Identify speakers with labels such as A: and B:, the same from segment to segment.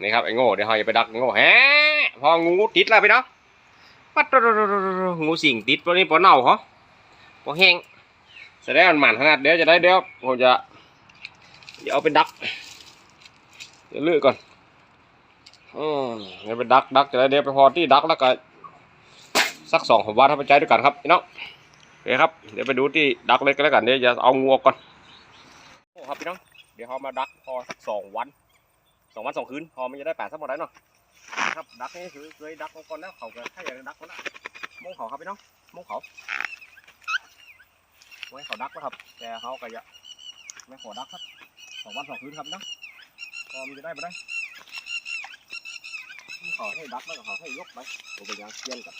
A: นี่ครับไอ้โง่เดี๋ยวเราจะไปดักไอโง่แฮะพองูติดแล้วพี่น้องปัดงูสิงติดตัวนี้ปอเน่าเหรอปอแห้งแสดงมันหมันขนาดเดี๋ยวจะได้เดี๋ยวผมจะเดี๋ยวเอาไปดักเดี๋ยวเลือกก่อนอืมเดี๋ยวไปดักดักจะได้เดี๋ยวไปพอที่ดักแล้วก็สักสองผมว่าถ้าไปใจด้วยกันครับพี่น้องโอเคครับเดี๋ยวไปดูที่ดักเล็กกันแล้วกันเดี๋ยวจะเอางูออกก่อนโอ้ครับพี่น้องเดี๋ยวเขามาดักพอสักสองวัน สองวันสองคืนพอมันจะได้แปดสักหมดได้เนาะครับดักนี่คือเคยดักมาก่อนแล้วเขาก็ให้อยางดักคนละมงเขาครับพี่น้องมงเขาไว้เขาดักนะครับ แต่เขาก็จะไม่ขอดักครับสองวันสองคืนครับน้องพอมันจะได้ไปได้ขาให้ดักแล้วก็ขาให้ยกไปตัวไปยางเกียนกับ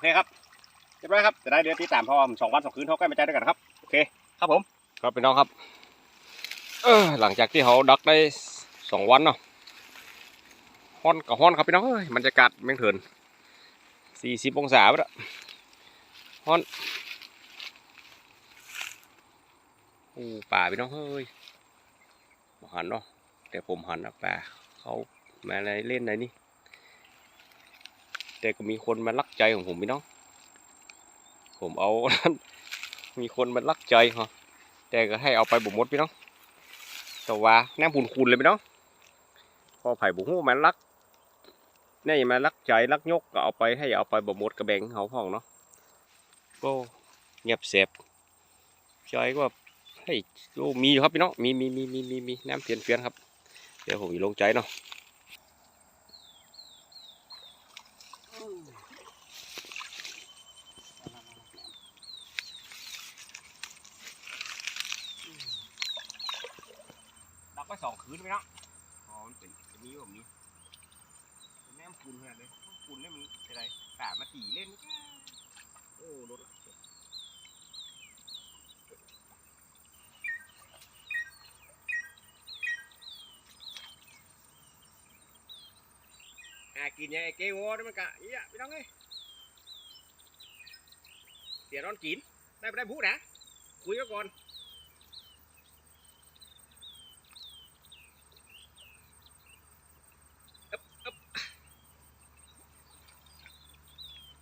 A: โอเคครับเรียบร้อยครับจะได้เดือนที่ตามพอสองวันสองคืนเขาใกล้มาใจด้วยกันครับโอเคครับผมครับพี่น้องครับ เออหลังจากที่เขาดักได้สองวันเนาะฮ้อนกับฮ้อนครับพี่น้องเอ้ยบรรยากาศแม่งเถินสี่สิบองศาไปแล้วฮ้อนโอ้ป่าพี่น้องเฮ้ยหันเนาะแต่ผมหันนะป่าเขามาอะไรเล่นอะไหนนี่ แต่ก็มีคนมาลักใจของผมพี่น้อง ผมเอา มีคนมาลักใจเหรอแต่ก็ให้เอาไปบ่หมดพี่น้องแต่ว่าแนมผุนคุณเลยพี่น้องพอไผ่บุหูมันลักนี่มาลักใจลักยกก็เอาไปให้เอาไปบ่หมดกระแบงเขาพ่องเนาะก็เงียบเสบใจก็ให้โอ้มีอยู่ครับพี่น้องมีมีมีมีมีมีน้ำเพียนเพียนครับ เดี๋ยวผมลงใจเนาะ ดักไปสองคืนไปเนาะอ๋อมันเป็นแบบนี้แบบนี้แม่มฝุ่นขนาดเลยฝุ่นเนี่ยมันอะไรป่ามาตีเล่น โอ้รถละหากินยังไงเกวอนี่มันกะอีอะพี่น้องเอ้ยเสียร้อนกิน ได้ไปได้พูดนะ คุยกันก่อน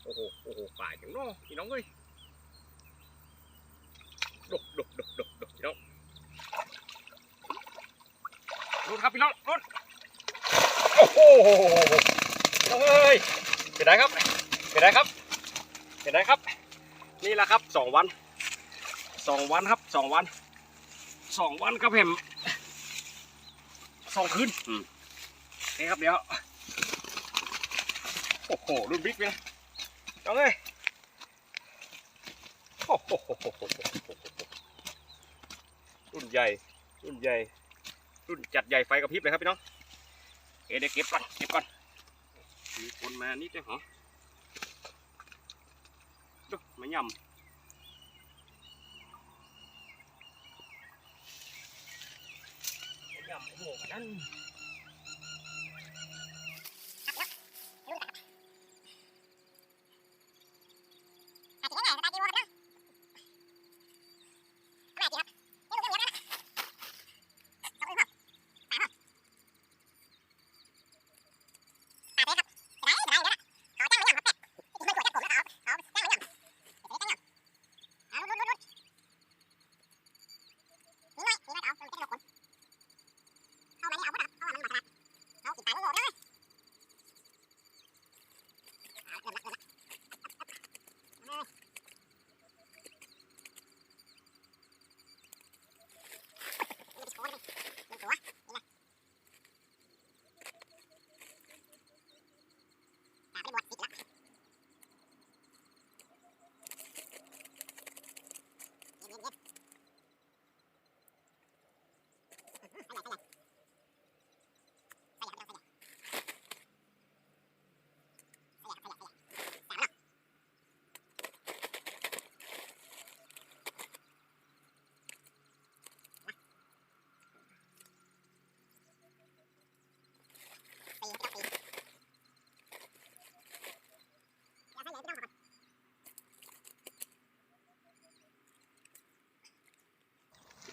A: โอ้โห โอ้โห ป่าจังเนาะพี่น้องเอ้ยดกดกดกดกดกพี่น้องรุดครับพี่น้องรุดโอ้โหน้องเอ้ยเป็นไรครับเป็นไรครับเป็นไรครับ นี่แหละครับสองวันสองวันครับสองวันสองวันครับเห็มสองคืนอืมนี่ครับเดี๋ยวโอ้โหรุ่นบิ๊กเลยน้องเอ้ย รุ่นใหญ่ รุ่นใหญ่ รุ่นจัดใหญ่ไฟกระพริบเลยครับพี่น้องเอเดี๋ยวเก็บก่อนเก็บก่อนมีคนมานิดเดียวเหรอดูม่ยำม่ยำโอ้โหนั่น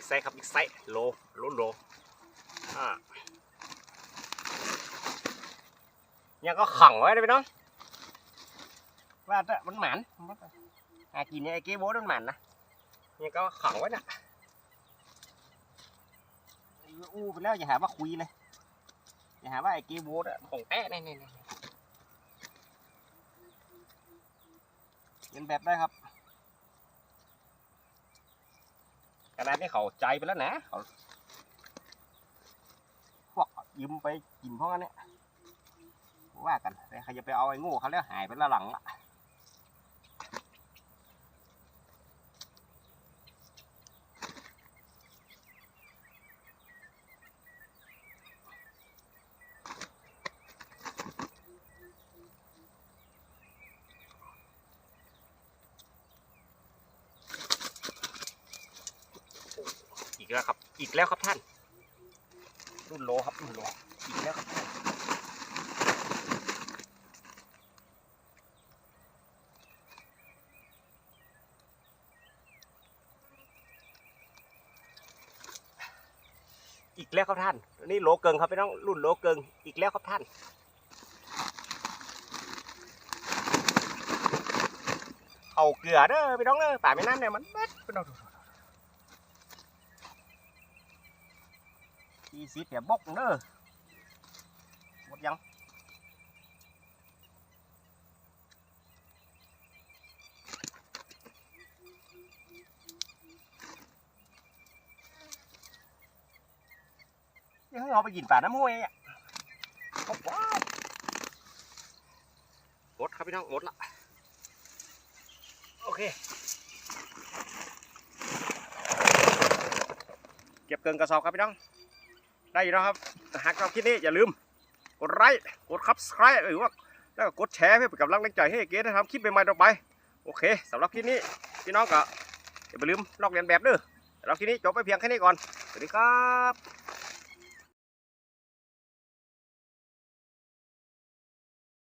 A: ไซส์ครับบิ๊กไซส์โลโลโลอ่าเนี่ยก็ขังไว้เลยพี่น้องว่าแต่มันหมันหากินเนี่ยไอ้เก้โบ๊ทมันหมันนะเนี่ยก็ขังไว้น่ะอู้ไปแล้วอย่าหาว่าคุยเลยอย่าหาว่าไอ้เก้โบ๊ทอะของแต้เนี่ยเนี่ยนแบบได้ครับ ขนาดนี้เขาใจไปแล้วนะเขาพวกยืมไปกินพวกนั้นเนี่ยว่ากันแต่ใครจะไปเอาไอ้งูเขาแล้วหายไปละหลังละ อีกแล้วครับท่าน รุ่นโลครับรุ่นโลอีกแล้วครับท่านอีกแล้วครับท่านนี่โลเกิงครับพี่น้องรุ่นโลเกิงอีกแล้วครับท่าน เอาเกลือเด้อพี่น้องเด้อป่าไม่น้ำเนี่ยมันเบ็ดพี่น้อง ทีสีเปียบกเด้อหมดยังยังเอาไปกินป่าน้ำห้วยอะโอ้ว้าวหมดครับพี่น้องหมดละโอเค เก็บเกินกระสอบครับพี่น้อง ได้อยู่แล้วครับหากชอบคลิปนี้อย่าลืมกดไลค์กดคับสไครต์หรือว่าแล้วก็กดแชร์เพื่อเป็นกำลังใจให้เก๋ได้ทำคลิปใหม่ๆต่อไป โอเคสำหรับคลิปนี้พี่น้องก็อย่าไปลืมลอกเรียนแบบเด้อสำหรับคลิปนี้จบไปเพียงแค่นี้ก่อนสวัสดีครับ